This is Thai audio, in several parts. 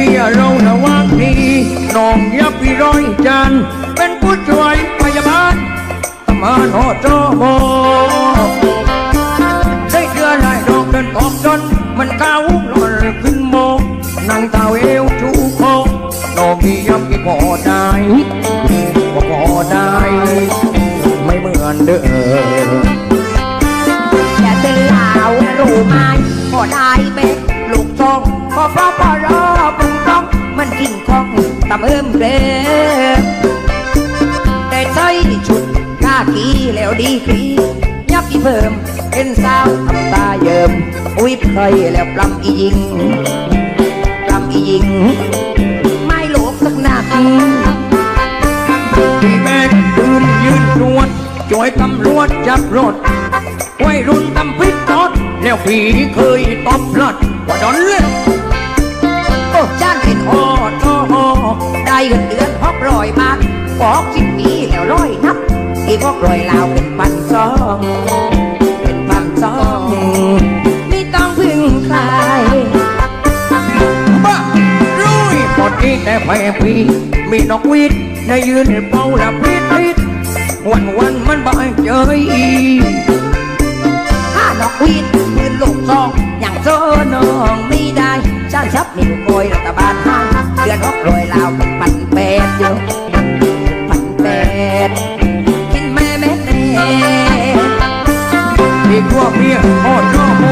มีเราระวังดีน้องยับพี่ร้อยจัน เป็นผู้ช่วยพยาบาลตำมานหอจอมอได้เดือนไรดอกเดินออกจน มันก้าวหล่นขึ้นโมงนั่งเท้าเอวชูคอน้องพี่ยับพี่พอได้ก็พอได้ ไม่เหมือนเดิมอย่าเตือนลาวนะรู้ไหมพอได้เม็ดลูกทอง พอพอพอรอปรุงต้องมันกินของตำเอิมเกรแต่ใส่ชุดกากีแล้วดีกรียับอีเพิ่มเป็นสาวทำตาเยิมอุ้ยเคยแล้วปลำอียิงปลำอียิง ไม่โลกสักหนักพี่แม่ยืนยืนรวจช่วยตำรวจจับรถวัยรุ่นตำพิษทอดแล้วพี่เคยตบพลัดว่าดอนเล่น บาทปอกสิบปีแล้วร้อยนับที่พกร้อยลาวเป็นพันสองเป็นพันสองไม่ต้องพึ่งใครบ้าลุยปอดนี้แต่แพ้พี่มีนกหวีดในยืนเป่าละพิษพิษวันวันๆมันบ่ายเจออีกถ้านอกวีดปืนลูกซองอย่างโซน้องไม่ได้ชาติชับนิ้วโกยรัฐบาลห้างเดือนหกร้อยลาวเป็นพันแปดอยู่พันแป ดกินแม่แม่แน่อีกว่าเมียพอชอบโม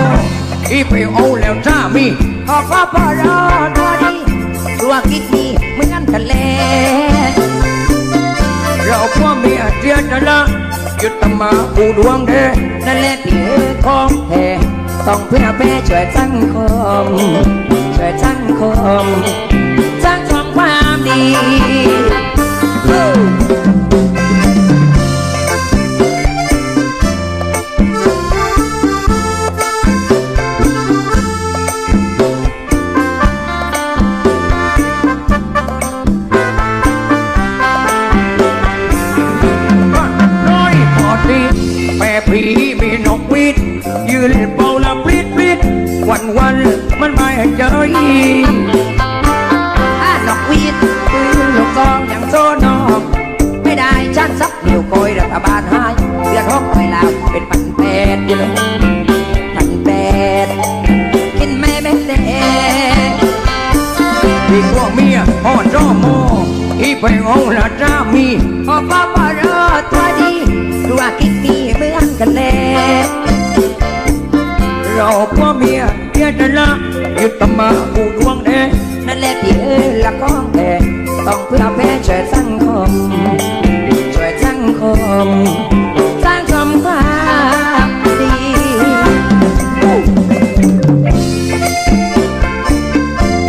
อีไปเอาแล้วจ้ามีขอพ่อพ่อรอตัวดีตัวคิดมีเหมือนกันแลเราพ่อเมียเจียจะละยุดตมาปูดวงแดนั่นแหละที่เออของแท้ต้องเพื่อแม่ช่วยสังคมช่วยสังคมสร้างความดี ๆมันไม่เจออีกถ้านกวีดปืนลูกซองอย่างโซนอก ไม่ได้ชันซับนิ้วโกยรัฐบาลให้เดือนหกร้อยลาวเป็นพันแปดอยู่เลยพันแปดกินแม่แม่แน่อีกว่าเมียพ่อจอโมออีไปเอละจ้ามีพ่อพอพอรอตัวดีดูว่าคิดมี มสร้างสมความดี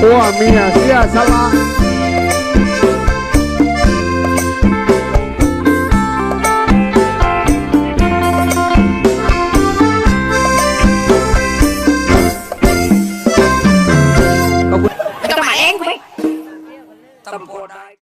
ตัวเมียเสียสละ